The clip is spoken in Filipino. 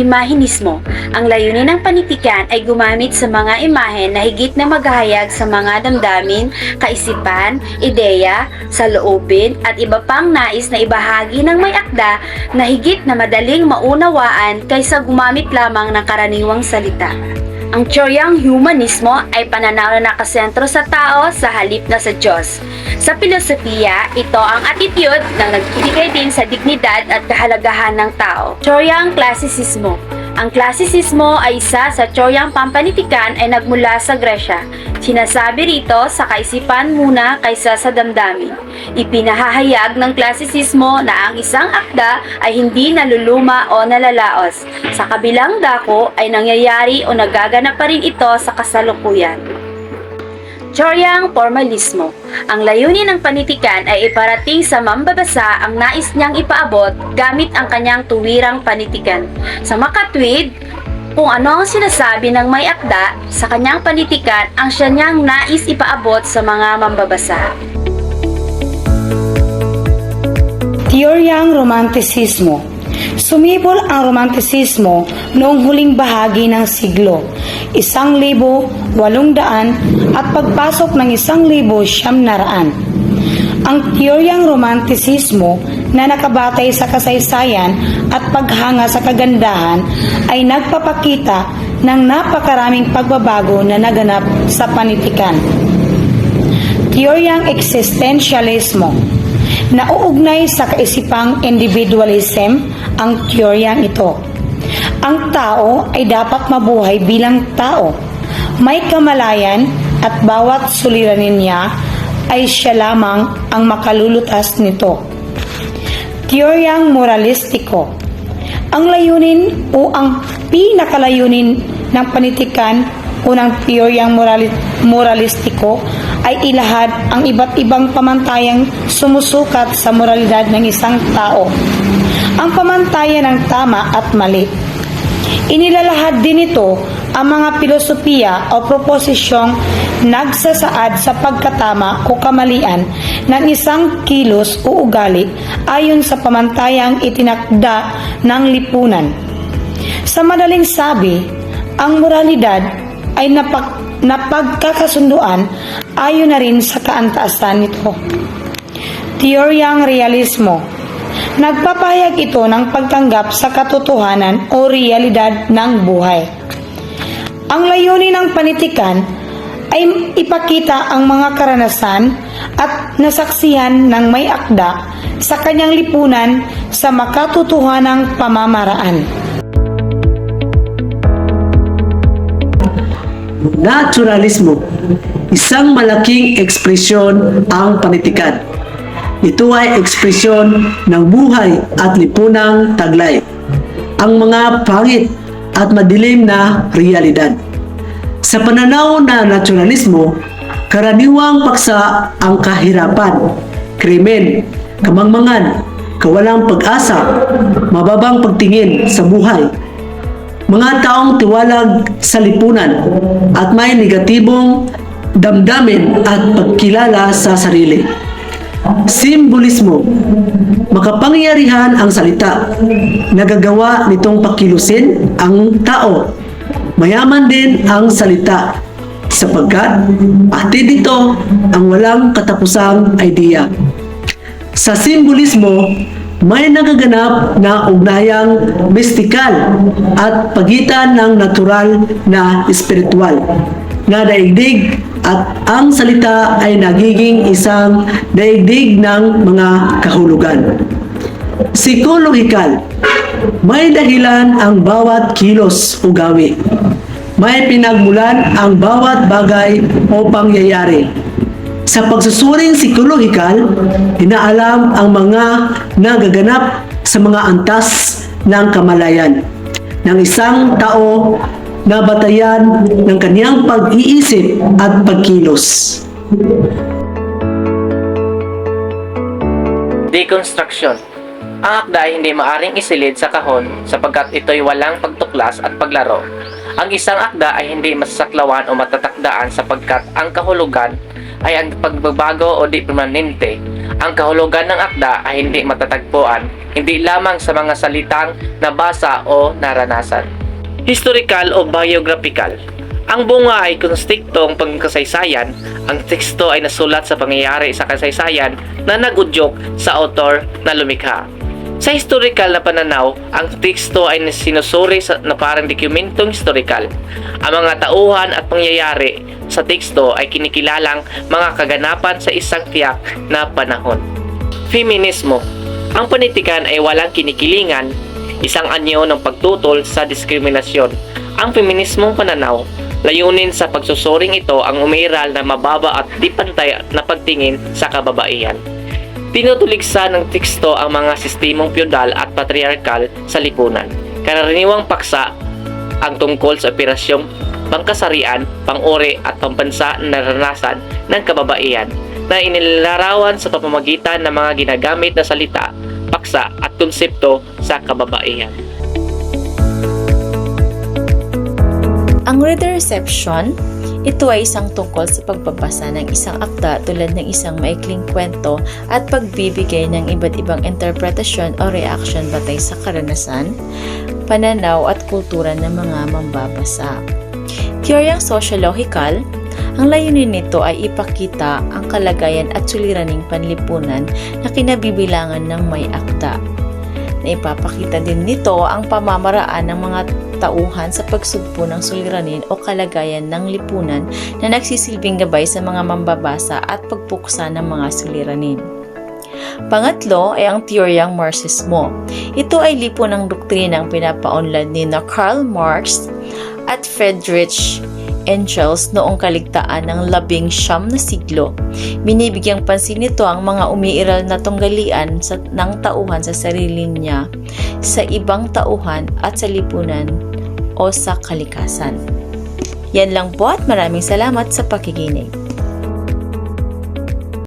imahinismo. Ang layunin ng panitikan ay gumamit sa mga imahen na higit na maghahayag sa mga damdamin, kaisipan, ideya, saloobin at iba pang nais na ibahagi ng may akda na higit na madaling maunawaan kaysa gumamit lamang ng karaniwang salita. Ang Choryang humanismo ay pananaw na nakasentro sa tao sa halip na sa Diyos. Sa filosofiya, ito ang attitude na nagbibigay din sa dignidad at kahalagahan ng tao. Choryang klasisismo ang klasisismo ay isa sa Choryang pampanitikan ay nagmula sa Gresya. Sinasabi rito sa kaisipan muna kaysa sa damdamin. Ipinahahayag ng klasisismo na ang isang akda ay hindi naluluma o nalalaos. Sa kabilang dako ay nangyayari o nagaganap pa rin ito sa kasalukuyan. Choryang formalismo. Ang layunin ng panitikan ay iparating sa mambabasa ang nais niyang ipaabot gamit ang kanyang tuwirang panitikan. Sa makatwid, kung ano ang sinasabi ng may akda sa kanyang panitikan ang siya niyang nais ipaabot sa mga mambabasa. Teoryang Romantisismo Sumibol ang romantisismo noong huling bahagi ng siglo, isang libo, walong daan at pagpasok ng isang libo siyam na raan. Ang teoryang romantisismo na nakabatay sa kasaysayan at paghanga sa kagandahan ay nagpapakita ng napakaraming pagbabago na naganap sa panitikan. Teoryang existentialismo Nauugnay sa kaisipang individualism ang teoryang ito. Ang tao ay dapat mabuhay bilang tao. May kamalayan at bawat suliranin niya ay siya lamang ang makalulutas nito. Teoryang moralistiko Ang layunin o ang pinakalayunin ng panitikan o ng teoryang morali- moralistiko ay ilahad ang iba't ibang pamantayang sumusukat sa moralidad ng isang tao. Ang pamantayan ng tama at mali. Inilalahad din ito ang mga filosofiya o proposisyong nagsasaad sa pagkatama o kamalian ng isang kilos o ugali ayon sa pamantayang itinakda ng lipunan. Sa madaling sabi, ang moralidad ay napag, napagkakasunduan ayon na rin sa kaantaasan nito. Teoryang realismo Nagpapahayag ito ng pagtanggap sa katotohanan o realidad ng buhay. Ang layunin ng panitikan ay ipakita ang mga karanasan at nasaksihan ng may akda sa kanyang lipunan sa makatotohanang pamamaraan. Naturalismo, isang malaking ekspresyon ang panitikan. Ito ay ekspresyon ng buhay at lipunang taglay. Ang mga pangit at madilim na realidad. Sa pananaw na naturalismo, karaniwang paksa ang kahirapan, krimen, kamangmangan, kawalang pag-asa, mababang pagtingin sa buhay, mga taong tiwalag sa lipunan at may negatibong damdamin at pagkilala sa sarili. Simbolismo Makapangyarihan ang salita. Nagagawa nitong pakilusin ang tao. Mayaman din ang salita sapagkat atid ito ang walang katapusang idea. Sa simbolismo, may nagaganap na ugnayang mistikal at pagitan ng natural na espiritual na daigdig at ang salita ay nagiging isang daigdig ng mga kahulugan. Psikolohikal, may dahilan ang bawat kilos o gawi. May pinagmulan ang bawat bagay o pangyayari. Sa pagsusuring psikolohikal, inaalam ang mga nagaganap sa mga antas ng kamalayan ng isang tao na batayan ng kanyang pag-iisip at pagkilos. Deconstruction Ang akda ay hindi maaring isilid sa kahon sapagkat ito'y walang pagtuklas at paglaro. Ang isang akda ay hindi masasaklawan o matatakdaan sapagkat ang kahulugan ay ang pagbabago o di permanente Ang kahulugan ng akda ay hindi matatagpuan, hindi lamang sa mga salitang nabasa o naranasan. Historical o biographical. Ang bunga ay konstiktong pangkasaysayan, ang teksto ay nasulat sa pangyayari sa kasaysayan na nagudyok sa author na lumikha. Sa historical na pananaw, ang teksto ay sinusuri sa, na parang dokumentong historical. Ang mga tauhan at pangyayari sa teksto ay kinikilalang mga kaganapan sa isang tiyak na panahon. Feminismo Ang panitikan ay walang kinikilingan, isang anyo ng pagtutol sa diskriminasyon. Ang feminismong pananaw, layunin sa pagsusuring ito ang umiiral na mababa at di pantay na pagtingin sa kababaihan. Tinutuligsa ng teksto ang mga sistemong feudal at patriarkal sa lipunan. Karaniwang paksa ang tungkol sa operasyong pangkasarian, panguri at pambansa na naranasan ng kababaihan na inilarawan sa pamamagitan ng mga ginagamit na salita, paksa at konsepto sa kababaihan. Ang reader reception, ito ay isang tungkol sa pagbabasa ng isang akda tulad ng isang maikling kwento at pagbibigay ng iba't ibang interpretasyon o reaction batay sa karanasan, pananaw at kultura ng mga mambabasa. Teoryang sociological, ang layunin nito ay ipakita ang kalagayan at suliraning panlipunan na kinabibilangan ng may akda. Naipapakita din nito ang pamamaraan ng mga tauhan sa pagsugpo ng suliranin o kalagayan ng lipunan na nagsisilbing gabay sa mga mambabasa at pagpuksa ng mga suliranin. Pangatlo ay ang teoryang Marxismo. Ito ay lipunang doktrinang pinapaunlad ni na Karl Marx at Friedrich Engels noong kaligtaan ng labing siyam na siglo. Binibigyang pansin nito ang mga umiiral na tunggalian sa, ng tauhan sa sarili niya, sa ibang tauhan at sa lipunan o sa kalikasan. Yan lang po at maraming salamat sa pakikinig.